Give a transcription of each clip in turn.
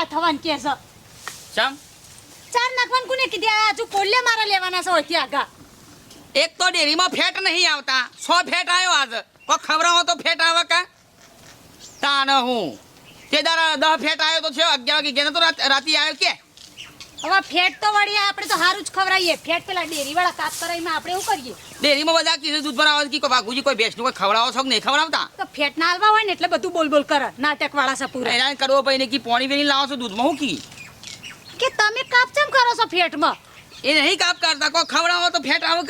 દોડા થવાનું કે છે ચમ? ચાર નાખવાનું કોને કીધી? આ હજુ કોલ્લે મારા લેવાના છે ઓથી આગા. એક તો ડેરીમાં ફેટ નહીં આવતા. સો ફેટ આવ્યો આજ. કો ખવડાવો તો ફેટ આવે કા? તાન હું. તે દારા દહ ફેટ આવ્યો તો છે અગિયાર વાગે. ગયા તો રાત- રાતી આવ્યો કે? હવે ફેટ તો વળી આપણે તો હારું જ ખવડાવીએ. ફેટ પેલા ડેરી વાળા કાપ કરાવીમાં આપણે એવું કરીએ. ડેરીમાં બધા કીધું દૂધ ભરાવો કે કોઈ બાગુજી કોઈ ભેંસનું કોઈ ખવડાવો છો કે નહીં ખવડાવતા? તો ફેટ ના હાલવા હોય ને એટલે બધું બોલ બોલ કરે નાટક વાળા છે પૂરા. એના કરવો પછી કે પોણી વેરી લાવો છો દૂધમાં હું કી? કે તમે કાપ ચમ કરો છો ફેટમાં? એ નહીં કાપ કરતા કોઈ ખવડાવો તો ફેટ આવે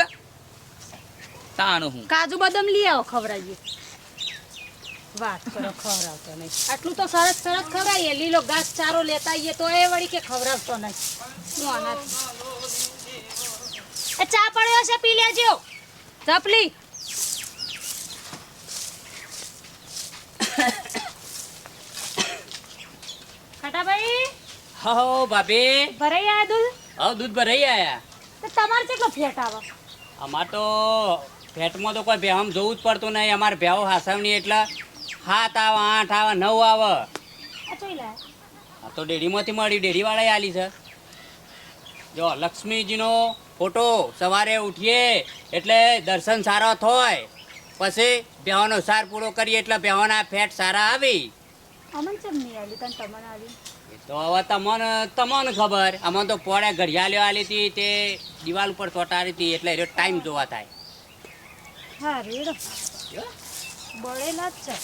તાણ હું. કાજુ બદામ લઈ આવો ખવડાવીએ. વાત કરો ખવડાવતો નહીં. આટલું તો સરસ સરસ ખવડાવીએ. લીલો ઘાસ ચારો લેતા આવીએ તો એ વળી કે ખવડાવતો નહીં. હું આનાથી? ચા પડ્યો છે પી લેજો. ચપલી. ખટાભાઈ? હો ભાભી. ભરાઈ આયા દૂધ? હા દૂધ ભરાઈ આયા. તો તમારે કેટલો ફેટ આવે? અમાર તો ભેટમાં તો કોઈ ભેહમ જોવું જ પડતું નહીં. અમારે ભેહો હાસવણી એટલે સાત આવે આઠ આવે નવ આવે. આ તો ડેરીમાંથી મળી ડેરીવાળા આલી છે. જો લક્ષ્મીજીનો ફોટો સવારે ઉઠીએ એટલે દર્શન સારા થાય. પછી બેહવાનો સાર પૂરો કરીએ એટલે બેહવાના ફેટ સારા આવી. અમન તો હવે તમને તમને ખબર. આમાં તો પોળે ઘડિયાળીઓ આલી હતી તે દિવાલ ઉપર ચોંટાડી હતી એટલે એનો ટાઈમ જોવા થાય. હા રેડો. બળેલા જ છે.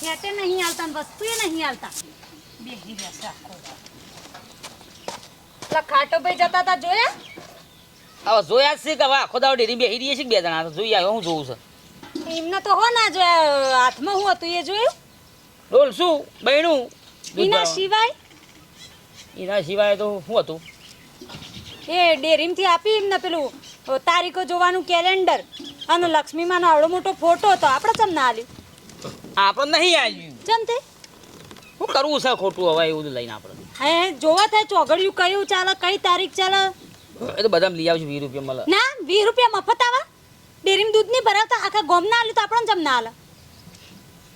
ફેટે નહીં હાલતા ને વસ્તુએ નહીં હાલતા. બેહી દાડો. પેલા ખાટો ભાઈ જતા હતા જોયા? આવો જોયા છે કે હવે આખો દાડો ડેરી બેહી રહીએ છે બે જણા તો જોઈ આવ્યો હું જોઉં છું. એમને તો હો ના જોયા હાથમાં હું હતું એ જોયું? ડોલ શું? એના સિવાય? એના સિવાય તો શું હતું? એ ડેરીમથી આપી એમને પેલું તારીખો જોવાનું કેલેન્ડર. અને લક્ષ્મીમાંનો આવડો મોટો ફોટો હતો. આપણે ચમ ના આલ્યું? આપણે નહીં આવ્યું ચમ તે? શું કરવું છે ખોટું હવે એવું લઈને આપણે? હે જોવા થાય ચોગડિયું કયું ચાલે કઈ તારીખ ચાલે? એ તો બધા લઈ આવજો વીસ રૂપિયા મળે. ના વીસ રૂપિયા મફત આવા? ડેરીમાં દૂધ નહીં ભરાવતા આખા ગોમ ના આલ્યું તો આપણને જમ ના આલે.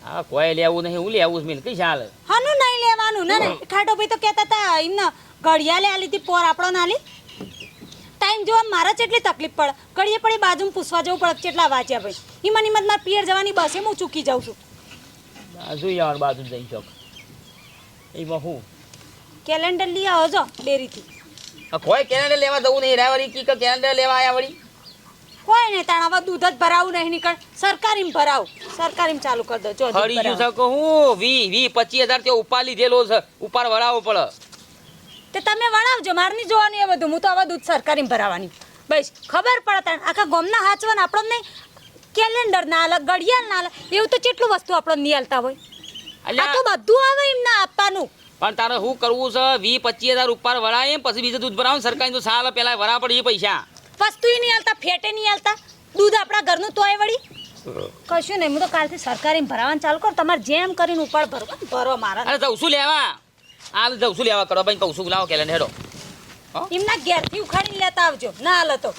હા કોઈ લેવું નહીં હું લેવું મિલ. કઈ ચાલે? હાનું નહીં લેવાનું. ના ના ખાટો ભાઈ તો કહેતા હતા એમને ઘડિયાળે આલી લીધી પોર આપણો ના આલી. ટાઈમ જોવા મારા જેટલી તકલીફ પડે. ઘડીએ પડે બાજુમાં પૂછવા જવું પડે કેટલા વાંચ્યા ભાઈ. ઈમાં હિંમત મારા પિયર જવાની બસે હું ચૂકી જાઉં છું. બાજુ યાર બાજુ જઈ ચોક એમાં હું કેલેન્ડર લઈ આવો જો ડેરીથી. કોઈ કેલેન્ડર લેવા જવું નહીં. રાવરી કી કે કેનેડા લેવા આવ્યા વળી? કોઈ નહીં તાણ હવે દૂધ જ ભરાવું નહીં નીકળ. સરકારીમાં ભરાવું. સરકારીમાં ચાલુ કરી દો. જો હરી હળી ગયું ભરાવું. છે કે હું? વી વી પચીસ હજાર ત્યાં ઉપાર લીધેલો છે. ઉપાડ ભરાવો પડે. તે તમે વણાવજો મારની જોવાની એ બધું. હું તો આવા દૂધ સરકારીમાં ભરાવાની. બસ ખબર પડે આખા ગોમના હાચવાને આપણને નહીં કેલેન્ડર ના અલગ ઘડિયાળ ના અલગ એવું તો કેટલું વસ્તુ આપણને નહીં હાલતા હોય આ તો બધું આવે એમને આપવાનું. પણ તારે શું કરવું છે? વી પચીસ હજાર ઉપર વળાય પછી બીજું દૂધ ભરાવું સરકારી તો સાલ પેલા વરા પડી પૈસા. વસ્તુ નહીં હાલતા ફેટે નહીં હાલતા. દૂધ આપણા ઘરનું તોય વળી. કશું નહીં હું તો કાલથી સરકારી ભરાવાનું ચાલુ કર તમારે જેમ કરીને ઉપાડ ભરવા ભરો મારા. અરે શું લેવા? આ જઉં છું લેવા કરો ભાઈ કહું છું લાવો કેલેન્ડર હેડો. એમના ઘેરથી ઉખાડી લેતા આવજો. ના હાલ તો.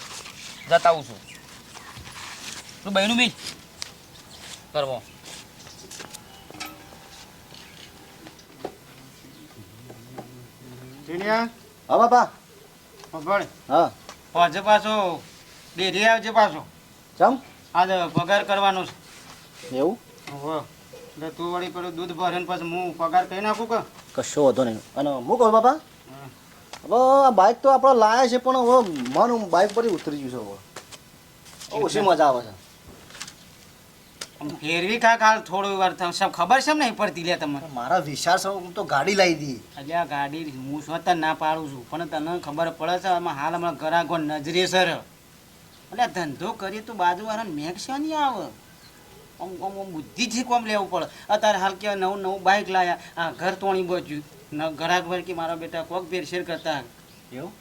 જતા આવું છું. તું બહેનું બી કરવો. ટીનિયા હા બાપા. હા. પાછો પાછો ડેરી આવજે પાછો. ચમ? આજે પગાર કરવાનો છે. એવું? તું વળી પેલું દૂધ ભરે ને પછી હું પગાર કહી નાખું કે? કશો વાંધો નહીં. અને હું કહું બાપા હવે આ બાઇક તો આપણે લાયા છે પણ હવે મન બાઇક પર ઉતરી ગયું છે હવે. ઓછી મજા આવે છે. ફેરવી કાંક હાલ થોડું વાર. સબ ખબર છે નહીં પડતી લે તમને? મારા વિચાર છે હું તો ગાડી લાવી દી. એટલે આ ગાડી હું સ્વતઃ ના પાડું છું? પણ તને ખબર પડે છે આમાં હાલ હમણાં ઘરાકો નજરે સર એટલે ધંધો કરીએ તો બાજુવાળાને મેઘ છે નહીં આવે. આમ આમ આમ બુદ્ધિથી કોમ લેવું પડે. અત્યારે હાલ કે નવું નવું બાઇક લાયા. આ ઘર તોણી બચ્યું. ન ઘરાક ભર કે મારા બેટા કોક ફેરશેર કરતા. એવું?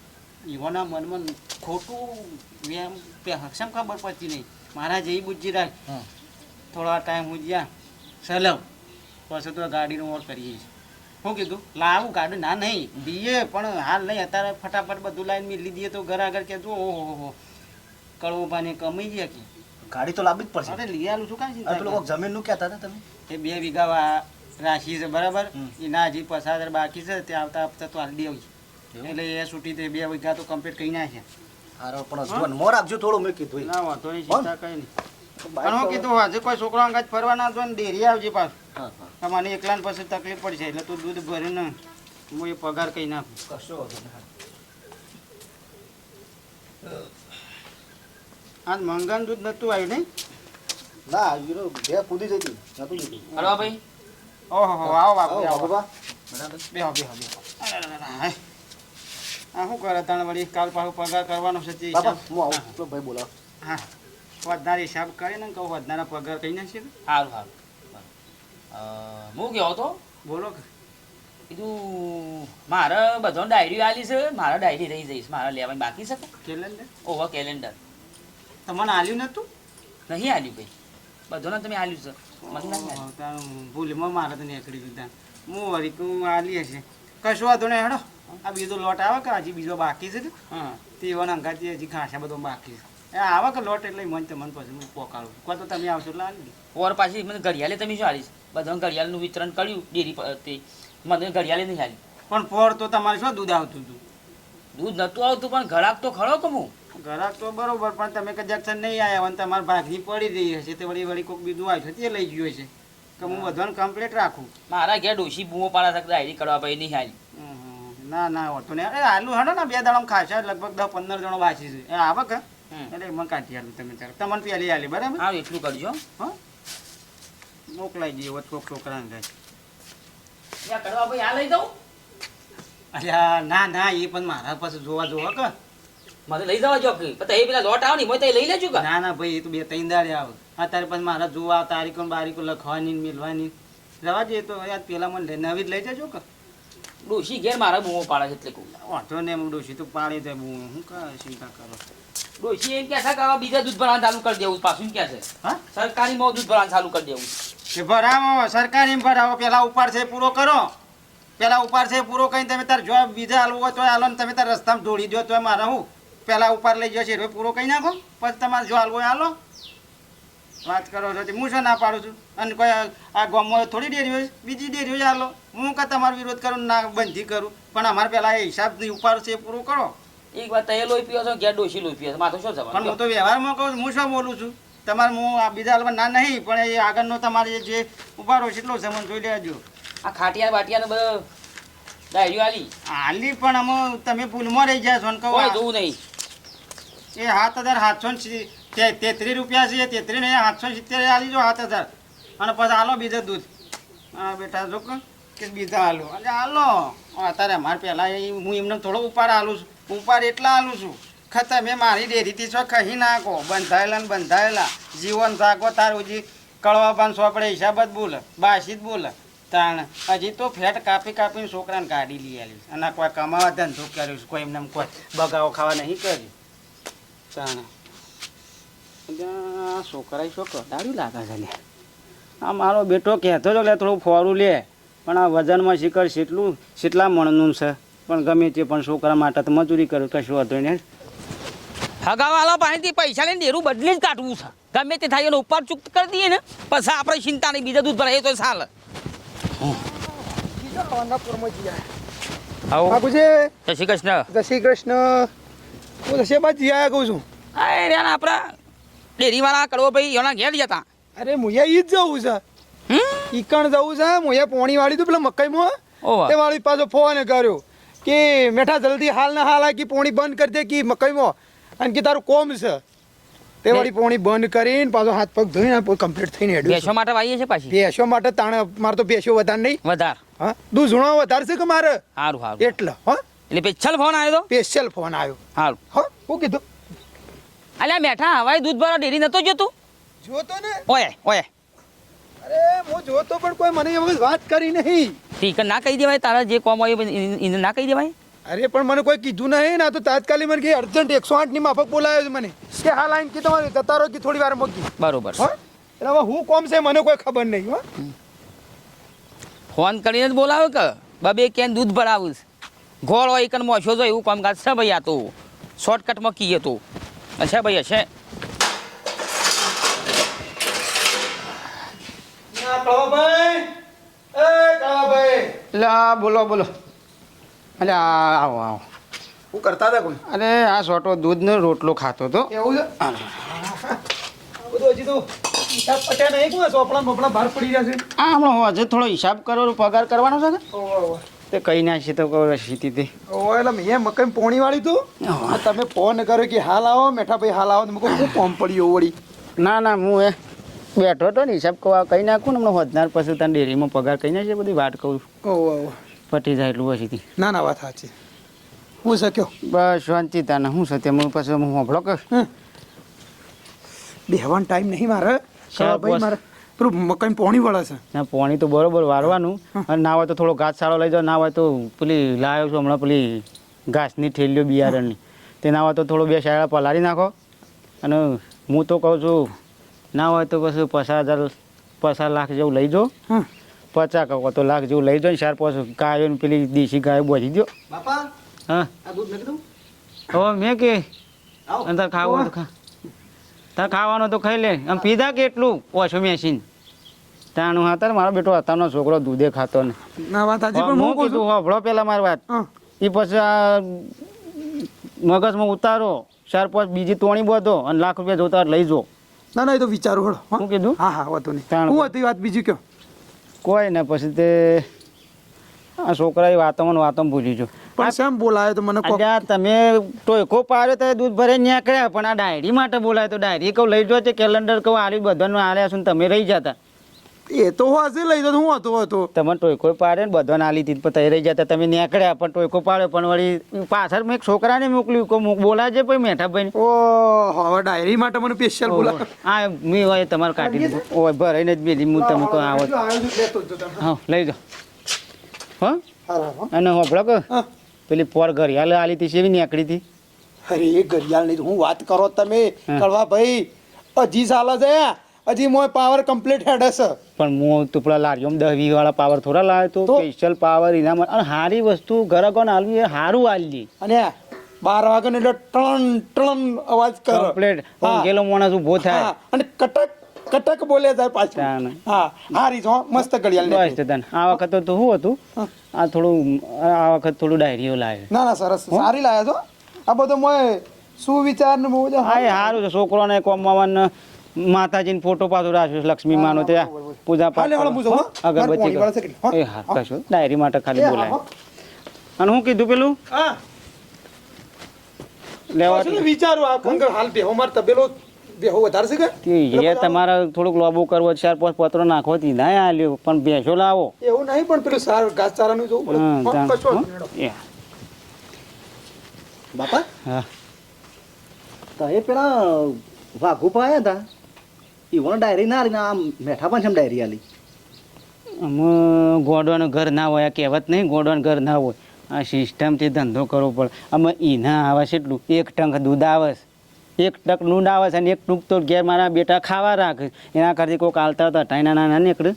એવાના મનમાં ખોટું વ્યાયામ હક્ષમ ખબર પડતી નહીં. મારા જેવી બુદ્ધિ રાખ. થોડા ટાઈમ હું જ્યાં સલવ પછી તો ગાડીનો ઓર કરીએ છીએ. શું કીધું લાવું ગાડી? ના નહીં. દઈએ પણ હાલ નહીં. અત્યારે ફટાફટ બધું લાઈન મેં લીધીએ તો ઘર આગળ કે જો ઓહો હો કળવો પાને કમાઈ ગયા કે? ગાડી તો લાવવી જ પડશે. અરે લઈ આલું છું કાંઈ આ પેલું કરે? કોક જમીનનું કહેતા હતા તમે? એ બે વીઘા વા- રાશિ છે બરાબર. એના હજી પસાર બાકી છે તે આવતા હપ્તા તો આલડી આવી એટલે એ છૂટી તે બે વીઘા તો કમ્પ્લીટ કરી નાખ્યા હારો પણ જીવન મોર આપજો થોડું મેં કીધું ના વાંધો નહીં? ચિંતા કઈ નહીં. પણ હું કીધું આજે કોઈ છોકરો અંગાજ ફરવા ના જો ને ડેરી આવજે પાછું. હા એકલા મને પછી તકલીફ પડશે એટલે તું દૂધ ભરીને હું એ પગાર કહી નાખું. કશો. આજ મંગાન દૂધ નતું આવ્યું નહીં? ના હીરો બે કૂદી જતી નતું દીધું હલો ભાઈ. ઓહો હો, આવો બાપુ આવો, બાપા બરાબર. બેહો બેહો બેહો. આ શું કરે તણ વળી? કાલ પાછું પગાર કરવાનો છે તે હિસાબ. હું આવું તો ભાઈ બોલાવ. હા. વધારે હિસાબ કરીને કહું વધારે પગાર કહી તો. સારું સારું હું કહેવો તો બોલો કે. કીધું મારે બધો ડાયરી આલી છે મારા ડાયરી રહી જઈશ મારે લેવાની બાકી છે કેલેન્ડર? Over calendar. તમને આલ્યું નતું નહીં આલ્યું ભાઈ. બધોને તમે આલ્યું છે. મને ભૂલમાં મારે તો નીકળી દીધા હું વળી હું આલી હશે. કશું વાંધો નહીં હેડો. આ બીજો લોટ આવે કે હજી બીજો બાકી છે હા. તે એવાના અંગાથી હજી ઘાસા બધો બાકી છે. એ આવે કે લોટ એટલે મન તે મન પછી હું પોકાળું કોઈ તો તમે આવશો એટલે આલી ઓર પાછી મને ઘડિયાળે તમે શું આલીશ? બધા ઘડિયાળનું વિતરણ કર્યું ડેરી પર તે મને ઘડિયાળે નહીં આલી. પણ પોર તો તમારે શું દૂધ આવતું હતું? દૂધ નહોતું આવતું પણ ઘડાક તો ખરો કે હું? ઘરાક તો બરોબર પણ તમે કદાચ નહીં આવ્યા અને તમારા ભાગની પડી રહી હશે તે વળી વળી કોઈક બીજું આવ્યું છે તે લઈ ગયું હશે કે હું બધાને કમ્પ્લીટ રાખું? મારા ઘેર ડોશી બૂમો પાડા શકતા હારી કરવા ભાઈ નહીં હમ, ના ના હોતું નહીં. અરે આલુ હડો ને બે દાડામાં ખાશે લગભગ દસ પંદર જણો બાકી છે. એ આવે કે એટલે મને કાઢી આલું તમે ત્યારે તમને પેલી આલી બરાબર? હા એટલું કરજો. હા? મોકલાઈ દઈએ કોક છોકરાને ત્યાં કરવા ભાઈ આ લઈ દઉં? અલ્યા ના ના એ પણ મારા પાસે જોવા જોવા કે? મને લઈ જવા જો કે. પછી એ પેલા લોટ આવે ને તઈ લઈ લેજો કે. ના ના ભાઈ એ તો બે ત્રણ દાડે આવે. અત્યારે પછી મારા જોવા તારીખો બારીખો લખવાની મિલવાની રવા જઈએ તો યાર પેલા મને નવી જ લઈ જજો કે. ડોશી ઘેર મારા બૂમો પાડે છે એટલે કહું. વાંધો ને એમ ડોશી તો પાડી દે હું શું કા ચિંતા કરો? ડોશી એમ કે છે કે બીજા દૂધ ભરવાનું ચાલુ કરી દેવું પાછું કે છે. હા? સરકારી માં દૂધ ભરવાનું ચાલુ કરી દેવું કે ભરાવો સરકારી ભરાવો. પેલા ઉપાડ છે પૂરો કરો. પેલા ઉપાડ છે પૂરો કરીને તમે તાર જો બીજા હાલવું હોય તો હાલો ને તમે તાર રસ્તામાં ઢોળી દો તો મારા હું પેલા ઉપાડ લઈ જશે રોય પૂરો કહી નાખો પછી તમારે જો હાલવો હાલો. વાત કરો છો હું શું ના પાડું છું? અને કોઈ આ- ગામમાં થોડી ડેરી હોય બીજી ડેરી હોય હાલો. હું કાં તમારો વિરોધ કરું ના બંધી કરું. પણ અમારે પહેલાં એ હિસાબની ઉપાડો છે એ પૂરો કરો. એક વાર એ લોહી પીવો છો ઘેર ડોશી લોહી છો? માથું શું પણ હું તો વ્યવહારમાં કહું છું હું શું બોલું છું? તમારે હું આ બીજા હાલમાં ના નહીં પણ એ આગળનો તમારે જે ઉપાડો છે એટલો સમજ જોઈ લેજો. આ ખાટિયા બાટિયા બધો ડાયરી આલી હાલી પણ આમાં તમે ભૂલમાં રહી જાય છો ને કહું જોવું નહીં. એ સાત હજાર સાતસો તેત્રીસ રૂપિયા છે તેત્રીસ નહીં, સાતસો સિત્તેર હાલી જો સાત હજાર. અને પછી હાલો બીજું દૂધ. હા બેટા જો કે બીજા હાલો અને હાલો અત્યારે અમારે પહેલાં એ હું એમને થોડો ઉપાડ હાલું છું. ઉપાડ એટલા હાલું છું. ખતર મેં મારી ડેરીથી છો કહી નાખો. બંધાયેલા ને બંધાયેલા. જીવન જાગો તારું હજી કળવા પણ સોપડે હિસાબ જ બોલે બાસી જ બોલે. તાણ. હજી તો ફેટ કાપી કાપીને છોકરાને ગાડી લઈ આવી અને કોઈ કમાવા ધંધો કર્યો છે, કોઈ એમને કોઈ બગાવો ખાવા નહીં કર્યું. આ છોકરા છોકરો દારૂ લાગે છે લે આ મારો બેટો કહેતો હતો લે થોડું ફોરું લે. પણ આ વજનમાં શિખર કેટલું કેટલા મણનું છે. પણ ગમે તે પણ છોકરા માટે તો મજૂરી કરું કશું હતું ને હગાવાલા પાસેથી પૈસા લઈને ડેરું બદલી જ કાઢવું છે. ગમે તે થાય એનો ઉપર ચૂક કરી દઈએ ને પછી આપણે ચિંતા નહીં બીજા દૂધ ભરાય તો ચાલે આવો. જય શ્રી કૃષ્ણ. જય શ્રી કૃષ્ણ. હું દશે બાદ જીયા કહું છું. અરે ને આપણા ડેરીવાળા કડવો ભાઈ એના ઘેર જતા અરે મુયા ઈ જ જવું છે. ઈકણ જવું છે મુયા પોણી વાળી તું પેલા મકાઈમાં તે વાળી પાછો ફોન કર્યો કે મેઠા જલ્દી હાલ ના હાલ આ કે પોણી બંધ કરી દે કે મકાઈમાં. અને કે તારું કોમ છે. તે વાળી પોણી બંધ કરીને પાછો હાથ પગ ધોઈને કમ્પ્લીટ થઈને હેડ્યું બેસો માટે વાઈએ છે પાછી? ભેંસો માટે તાણે મારે તો ભેંસો વધારે નહીં. વધારે. હા? દૂધણો વધારે છે કે મારે? સારું સારું એટલે હા? એટલે પેચ્છલ ફોન આવ્યો તો? સ્પેશિયલ ફોન આવ્યો. હાલ હો હું કીધું? અલ્યા બેઠા હવાઈ દૂધ ભરવા ડેરી નતો જોતું? જોતો ને? ઓય ઓય. અરે હું જોતો પણ કોઈ મને એ વાત કરી નહીં. ઠીક ના કહી દેવાય તારા જે કોમ હોય એને ના કહી દેવાય? અરે પણ મને કોઈ કીધું નહીં ને આ તો તાત્કાલિક મને કે અર્જન્ટ એકસો આઠની માફક બોલાવ્યો છે મને. કે હા લાઈન કે તમારે જતા રહો કે થોડી વાર મૂકી બરોબર. હા એટલે હવે હું કોમ છે મને કોઈ ખબર નહીં હો. ફોન કરીને જ બોલાવે કે? બબે કેન દૂધ ભરાવું છે. ગોળ ગોળો એકન મોશો જો એવું કામ કામકાજ છે ભાઈ આ તું? શોર્ટકટમાં કીએ તું છે ભાઈ હશે બોલો બોલો. અરે આવો આવો. હું આ સોટો દૂધનો રોટલો ખાતો છે? તો હિસાબ પટ્યા નહીં હજુ થોડો હિસાબ કરો પગાર કરવાનો છે ને તે કઈ છે તો કહો સીધી હતી ઓ એટલે મેં મકાઈ પોણી વાળી તું તમે ફોન કર્યો કે હાલ આવો મેઠા ભાઈ હાલ આવો તો હું કહું પડ્યો વળી? ના ના હું એ બેઠો હતો ને હિસાબ કહું કહી નાખું ને હમણાં વધનાર પછી તને ડેરીમાં પગાર કહી નાખશે બધી વાત કહું ઓહો પટી જાય એટલું પછીથી. ના ના વાત સાચી. હું શક્યો? બસ શાંતિ તાને. શું છે તેમ પછી હું હોભળો કે? બેહવાનો ટાઈમ નહીં મારે. ભાઈ મારે પેલું મકાઈ પોણી વળે છે. ના પોણી તો બરોબર વારવાનું. અને ના હોય તો થોડો ઘાસ સારો લઈ જાઓ ના હોય તો પેલી લાવ્યો છું હમણાં પેલી ઘાસની ઠેલીઓ બિયારણની. તે ના હોય તો થોડો બે શાળા પલાળી નાખો. અને હું તો કહું છું ના હોય તો પછી પચાસ હજાર પચાસ લાખ જેવું લઈ જાઓ. પચાસ કહો તો લાખ જેવું લઈ જાઓ ને ચાર પાંચ ગાયો ને પેલી દેશી ગાયો બોજી દો બાપા હા. મેં કે અંદર ખાવું તો ખા. તાર ખાવાનું તો ખાઈ લે. આમ પીધા કેટલું? ઓછું મેસીન. ત્યાંનું હા તાર મારો બેટો હતાનો છોકરો દૂધે ખાતો ને. ના વાત સાચી પણ હું કીધું હોભળો પેલા મારી વાત. એ પછી આ મગજમાં ઉતારો ચાર પાંચ બીજી તોણી બધો અને લાખ રૂપિયા જોતા લઈ જો. ના ના એ તો વિચારું હળો હા? કીધું? હા હા વાતો નહીં. ત્યાં હું હતી વાત બીજી કયો? કોઈ ને પછી તે આ છોકરા વાતોમાં ને વાતોમાં ભૂલી જો પણ શેમ બોલાયો તો મને આજે તમે ટોયકો પાડ્યો તો દૂધ ભરે નીકળ્યા પણ આ ડાયરી માટે બોલાય તો ડાયરી કહું લઈ જો છે કેલેન્ડર કહું આવી બધાનું આલ્યા છું ને તમે રહી જતા. એ તો હશે લઈ તો હું હતો હતો. તમે ટોયકો પાડે ને બધાને આલી હતી પછી રહી જતા તમે નીકળ્યા પણ ટોયકો પાડ્યો પણ વળી પાછળ મેં એક છોકરાને મોકલ્યું કે મૂક બોલાજે પછી મેઠા ભાઈ ઓ હવે ડાયરી માટે મને સ્પેશિયલ બોલા હા મેં હોય તમારે કાઢી દીધું. ઓય ભરાઈને જ બેલી હું તમે કહું આવો જતો. હા લઈ જાઓ. હો. અને હોભળો કે? હા. પેલી પોર ઘરિયાળ આલી હતી સેવી નીકળી હતી? અરે એ ઘડિયાળ નહીં હું વાત કરો તમે. કળવા ભાઈ હજી ચાલે છે હજી મોય પાવર કમ્પ્લીટ હેડ હશે પણ હું તો પેલા લારીઓમાં દસ વાળા પાવર થોડા લાવ્યો તો? સ્પેશિયલ પાવર એના માટે અને સારી વસ્તુ ગરકોને આલવી એ સારું આલી અને બાર વાગે ને એટલે ટણ ટણ અવાજ કરે. કમ્પ્લીટ ગેલો માણસ ઊભો થાય. અને કટક કટક બોલે જાય પાછું. હા હા હારી હો મસ્ત ઘડિયાળ બસ. તો તને આ વખત તો શું હતું? આ થોડું આ વખત થોડું ડાયરીઓ લાવ્યો ના ના સરસ. સારી લાયા છો આ બધો મોય સુવિચાર ને બહુ હા એ સારું છે. છોકરોને કોમવાન માતાજીનો ફોટો પાછો રાખ્યો લક્ષ્મી માનો ત્યાં પૂજા પાઠ અગરબત્તી? એ હા કશું. ડાયરી માટે ખાલી બોલાય. અને હું કીધું પેલું? હા. લેવા વિચારું આ હાલ બેહો મારે તબેલો બેહો વધારે છે કે? એ તમારે થોડુંક લોબો કરવો ચાર પાંચ પત્રો નાખો તી ના આલ્યો પણ બેસો લાવો. એવું નહીં પણ પેલું સાર ઘાસચારાનું કશો? જ. એ, બાપા? હા. તો એ પેલા વાઘુ પાયા હતા ઈવોને ડાયરી ના આલી આમ મેઠા પણ છે ડાયરી આલી. અમે ગોડવાનું ઘર ના હોય આ કહેવત નહીં ગોડવાનું ઘર ના હોય. આ સિસ્ટમથી ધંધો કરવો પડે. અમે ઈના આવે છે એટલું. એક ટંક દૂધ આવે છે. એક ટક દૂધ આવે છે અને એક ટૂંક તો ઘેર મારા બેટા ખાવા રાખે. એના કરતી કોઈક આલતા હતા, ટાઈના નાના નીકળે.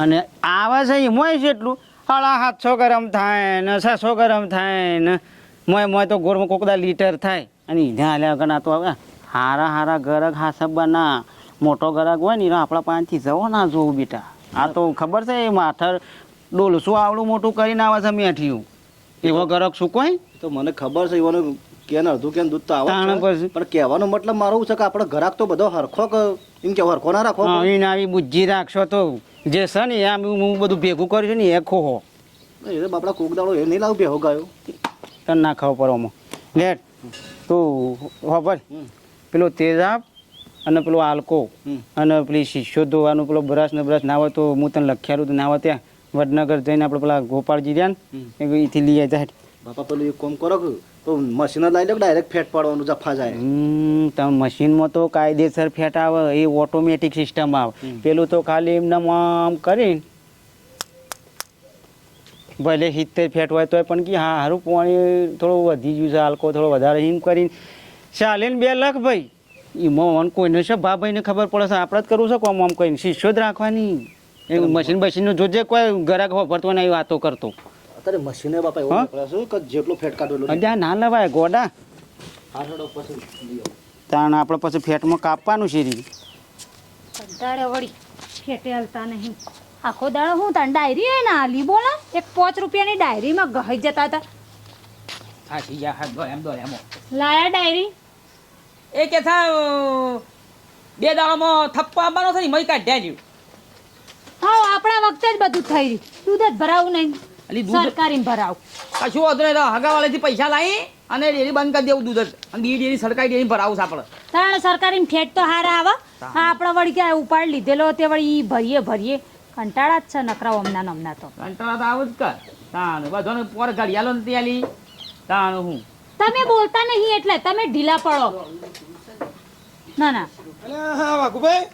અને આવે છે એમાંય છે એટલું હાડા સાતસો ગરમ થાય ને, છસો ગરમ થાય ને. મોય મોય તો ગોળમાં કોકદા લીટર થાય. અને ઈના હાલ્યા વગર તો હવે હારા હારા ગરક હાસબ બના. મોટો ગરક હોય ને એનો આપણા પાંચથી જવો ના જોવું બેટા. આ તો ખબર છે એ માથર ડોલસું આવડું મોટું કરીને આવે છે મેઠિયું. એવો ગરક શું કોઈ? તો મને ખબર છે ઈવોને કેન અડધું કેન દૂધ તો આવે. પછી. પણ કહેવાનો મતલબ મારો છે કે આપણે ઘરાક તો બધો હરખો કે એમ કે હરખો ના રાખો એને આવી બુદ્ધિ રાખશો તો જે છે ને આમ હું બધું ભેગું કર્યું છે ને એ ખોહો. એ બાપડા કોક દાડો એ નહીં લાવું બેહો ગાયો. તને ના ખાવ પડવામાં લેટ. તું ખબર. પેલો તેજાબ અને પેલો આલકો અને પેલી શીશો ધોવાનું પેલો બ્રશ ને બ્રશ ના હોય તો હું તને લખ્યાલું તો ના હોય ત્યાં. વડનગર જઈને આપણે પેલા ગોપાળજી રહ્યા ને એથી લઈ જાય બાપા પેલું એક કોમ કરો કે તો મશીન જ લાવી લો ડાયરેક્ટ ફેટ પાડવાનું જફા જાય. તમે મશીનમાં તો કાયદેસર ફેટ આવે એ ઓટોમેટિક સિસ્ટમ આવે. પેલું તો ખાલી એમને આમ કરીને ભલે સિત્તેર ફેટ હોય તોય પણ કે હા સારું પાણી થોડું વધી ગયું છે આલ્કો થોડો વધારે હિમ કરીને. ચાલે ને બે લાખ ભાઈ. એમાં કોઈને છે ભા ભાઈને ખબર પડે છે આપણે જ કરવું છે કોમ આમ કહીને શિષ્યો જ રાખવાની. એ મશીન બશીનનું જોજે કોઈ ગરાક વાપરતો નહીં વાતો કરતો. અત્યારે મશીને બાપા એવું? નીકળે છે કે જેટલો ફેટ કાઢો એટલો હજી ના લવાય ગોડા. હા પછી તાણ આપણે પછી ફેટમાં કાપવાનું છે રી. કંટાળે વળી ફેટે હલતા નહીં. આખો દાડો હું તને ડાયરી હે ને આલી બોલા? એક પાંચ રૂપિયાની ડાયરીમાં ગહી જતા હતા. થાકી ગયા હાથ દો એમ દો એમ. લાયા ડાયરી? એ કે થા બે દાડામાં થપ્પો આવવાનો છે ને મય કાઢ્યા જ્યું હા આપણા વખતે જ બધું થઈ રહ્યું. દૂધ જ ભરાવું નહીં. અલી દૂધ સરકારી ભરાવ. કશું હોતું નહીં તો હગાવાળાથી પૈસા લાવી અને ડેરી બંધ કરી દેવું દૂધ અને બી ડેરી સરકારી ડેરી ભરાવું છે આપણે. ત્રણ સરકારી ફેટ તો હારા આવે. હા. આપણે વળી ક્યાં ઉપાડ લીધેલો તે વળી ઈ ભરીએ ભરીએ. કંટાળા જ છે નકરા હમણાં ને હમણાં તો. કંટાળા તો આવું જ કર. તાણ બધો પોર ઘડિયાળો નથી આલી. તાણ હું. તમે બોલતા નહીં એટલે તમે ઢીલા પડો. ના ના.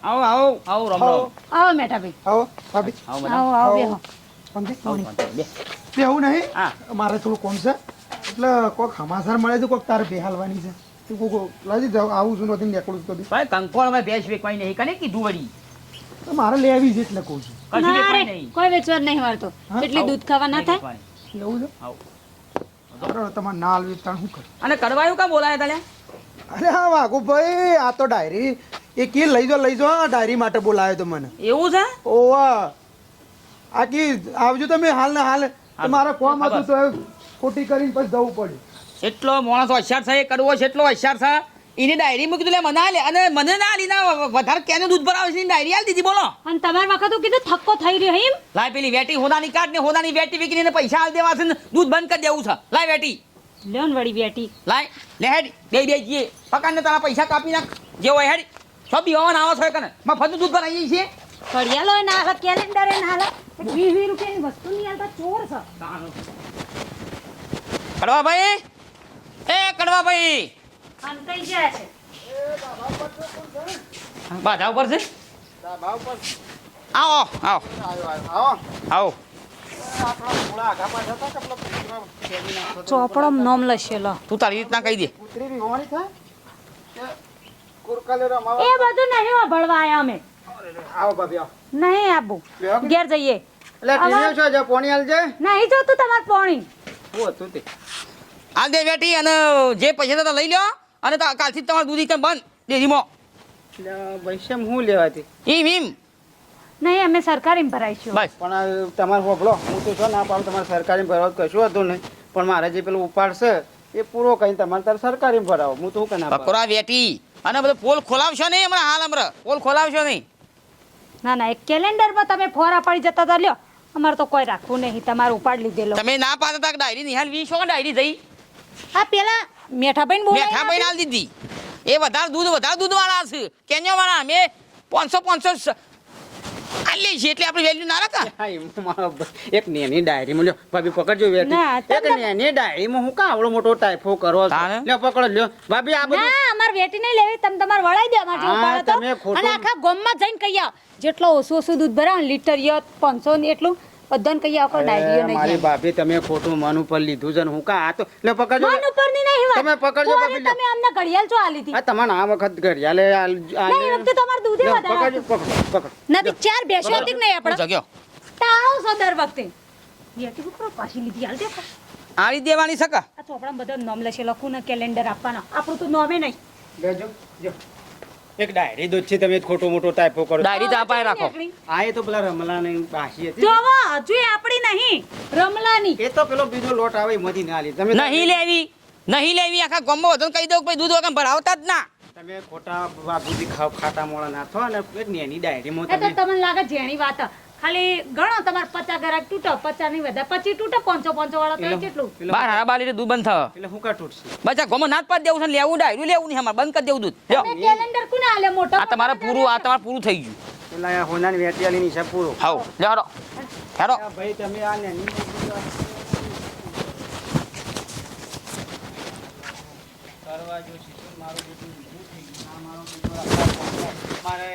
આવો આવો આવો રમ આવો. મેઠા ભાઈ આવો આવો આવો આવો બે. બેહું નહીં? હા. મારે થોડું કોમ છે. એટલે કોઈક હમાસર મળે છે કોઈક તારે બેહાલવાની છે. તું કોક લાજી જાવ આવું છું નથી નીકળું તો બી. ભાઈ કંકોળમાં ભેંસ વેચવાની નહીં. કને કીધું વળી? તો મારે લેવી છે એટલે કહું છું. કશું ના રે નહીં. કોઈ વેચવા જ નહીં વાળતો? એટલી દૂધ ખાવા ના થાય. એવું છે? આવો. બરાબર તમારે ના આલવી તાણ શું કરું? અને કડવાયું કા બોલાય તને? અરે હા વાઘુભાઈ આ તો ડાયરી. એ કી લઈ જો લઈ જો ડાયરી માટે બોલાયો તો મને. એવું છે? ઓવા. આ કી આવજો તમે હાલ. ને હાલ તો મારે કોમ હતું તો ખોટી કરીને પછી જવું પડ્યું એટલો માણસ હોશિયાર છે એ કરવો છે એટલો હોશિયાર છે. એની ડાયરી મૂકી દીધું મને લે અને મને ના લી ના વધારે કેને દૂધ ભરાવે છે એની ડાયરી આલી દીધી બોલો. અને તમારે વખત કીધું થક્કો થઈ રહ્યો એમ. લાય પેલી વેટી હોદાની કાઢ ને હોદાની વેટી વીકીને પૈસા હાલ દેવા છે ને દૂધ બંધ કરી દેવું છે. લાય વેટી. લેન વળી વેટી. લાય. લે હેડ બે બે જીએ. પકાને તારા પૈસા કાપી નાખ. જે હોય હેડ. છો બીવાના આવો છો કને મફતનું દૂધ ભરાઈએ છીએ લો ના હાલ કેલેન્ડર ના હાલે વીસ રૂપિયાની વસ્તુ નહીં હાલતા ચોર છે. કડવા ભાઈ એ કડવા ભાઈ છે? બાધા ઉપર છે? આવો આવો. આવો. ચોપડો નોમ લશેલો તું તારી રીતના કહી દે. એ બધું નહીં આયા અમે. આવો ભાભી આવો. નહીં આબુ ઘેર જઈએ. એટલે ટીવી છો જો પોણી હાલ જાય નહીં જોતું તમારે પાણી. તે. હાલ દે વેટી અને જે પૈસા હતા લઈ લ્યો અને તા- કાલથી જ તમારું દૂધ એકદમ બંધ. ડેરીમાં પૈસા હું લેવાતી? ઈમ ઈમ. નહીં અમે સરકારી ભરાઈશું. બસ. પણ આ તમારે હોભળો. હું તો છો ના પાડું તમારે સરકારી ભરાવ કશું હતું નહીં. પણ મારે જે પેલું ઉપાડશે એ પૂરો કઈ તમારે તાર સરકારી ભરાવો. હું તો શું કે ના પાડું? વેટી અને બધો પોલ ખોલાવશો નહીં હમણાં હાલ હમણાં? પોલ ખોલાવશો નહીં? ના ના એક કેલેન્ડરમાં તમે ફોરા પડી જતા હતા. લ્યો અમારે તો કોઈ રાખવું નહીં તમારે ઉપાડ લીધેલો. તમે ના પાડતા હતા ડાયરી નિહાલ વી શું ડાયરી થઈ આ પેલા મેઠાભાઈ મેઠા ભાઈ આલ દીધી. એ વધારે દૂધ વધારે દૂધ વાળા છે. કેન્યો વાળા અમે પાંચસો પાંચસો આલીએ છીએ એટલે આપણે વેલ્યુ ના રાખા હા, એમાં મારો એક નેની ડાયરી લ્યો ભાભી પકડજો વેઠી. ના, એક તમને- નેની ડાયરીમાં હું કા આવડો મોટો ટાઈફો કરો છો? તારે? લ્યો પકડો લ્યો ભાભી આ બધું ના અમારે વેટી નહીં લેવી તમે તમારે વળાઈ દો અમારે જેવું હા, પડે તો. ખોટું- અને આખા ગામમાં જઈને કહી આવો જેટલો ઓછું ઓછું દૂધ ભરાવો ને લીટર યો પાંચસો ને એટલું બધાને કહીએ આખો ડાયરીઓ નહીં મારી ભાભી તમે ખોટું મન ઉપર લીધું છે ને હું કા? આ તો લે પકડજો. મન ઉપરની નહીં વાત. તમે પકડજો, કોને તમે અમને ઘડિયાળ છો આલી હતી? આ તમારે આ વખત ઘડિયાળે આલ- આલ- નહીં, વખતે તમારે દૂધે વધારે પકડજો પકડો પકડો નથી ચાર બેસો હતી નહીં આપણે? જગ્યો. તાવ છો દર વખતે. બેટી બકરો પાછી લીધી આલ દેખા. આલી દેવાની સકા આ ચોપડા બધા નોમ લશે લખું ને કેલેન્ડર આપવાના. આપણું તો નોમે નહીં. લેજો જો. એક ડાયરી દૂધ છે તમે ખોટો મોટો ટાઈપો કરો. ડાયરી તો આપાય રાખો. આ એ તો પેલા રમલાની બાસી હતી. જોવો હજુ આપણી નહીં રમલાની. એ તો પેલો બીજો લોટ આવે એમાંથી ના લી. તમે નહીં લેવી નહીં લેવી આખા ગમો બધાને કહી દઉં કે ભાઈ દૂધ વગર ભરાવતા જ ના. તમે ખોટા બાબુજી ખાવ ખાટા મોળા નાખો અને એક નેની ડાયરીમાં એ તમે તમને લાગે જેણી વાત. ખાલી ગણો તમારે પચાસ ગ્રાહક તૂટો પચાસ નહીં વધારે. પછી તૂટો પાંચસો પાંચસો વાળા તો કેટલું? બાર હારા બાર લીટર દૂધ બંધ થયો એટલે હું કા તૂટશે? બચા ગોમાં નાથ પાડી દેવું છે ને લેવું ડાયરું લેવું નહીં અમારે બંધ કરી દેવું દૂધ. લ્યો. કેલેન્ડર કોને આલે મોટો? આ તમારે પૂરું આ તમારે પૂરું થઈ ગયું. એટલે આ હોનાની વેટિયાલી હિસાબ પૂરો. હાવ લે હેડો હેડો ભાઈ તમે આ નેની કરવા જો મારું લીધું થઈ ગયું. મારો મારે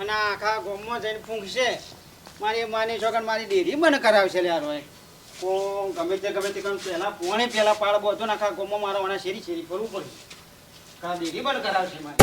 અને આખા ગામમાં જઈને ફૂંકશે. મારી માની છોકરા મારી ડેરી મને કરાવશે યાર કોણ ગમે તે ગમે તે કામ પહેલા પોણે, પહેલા પાડ બધો ને આખા ગામમાં મારા વાળા શેરી શેરી ફરવું પડે. કા ડેરી બંધ કરાવશે મારે.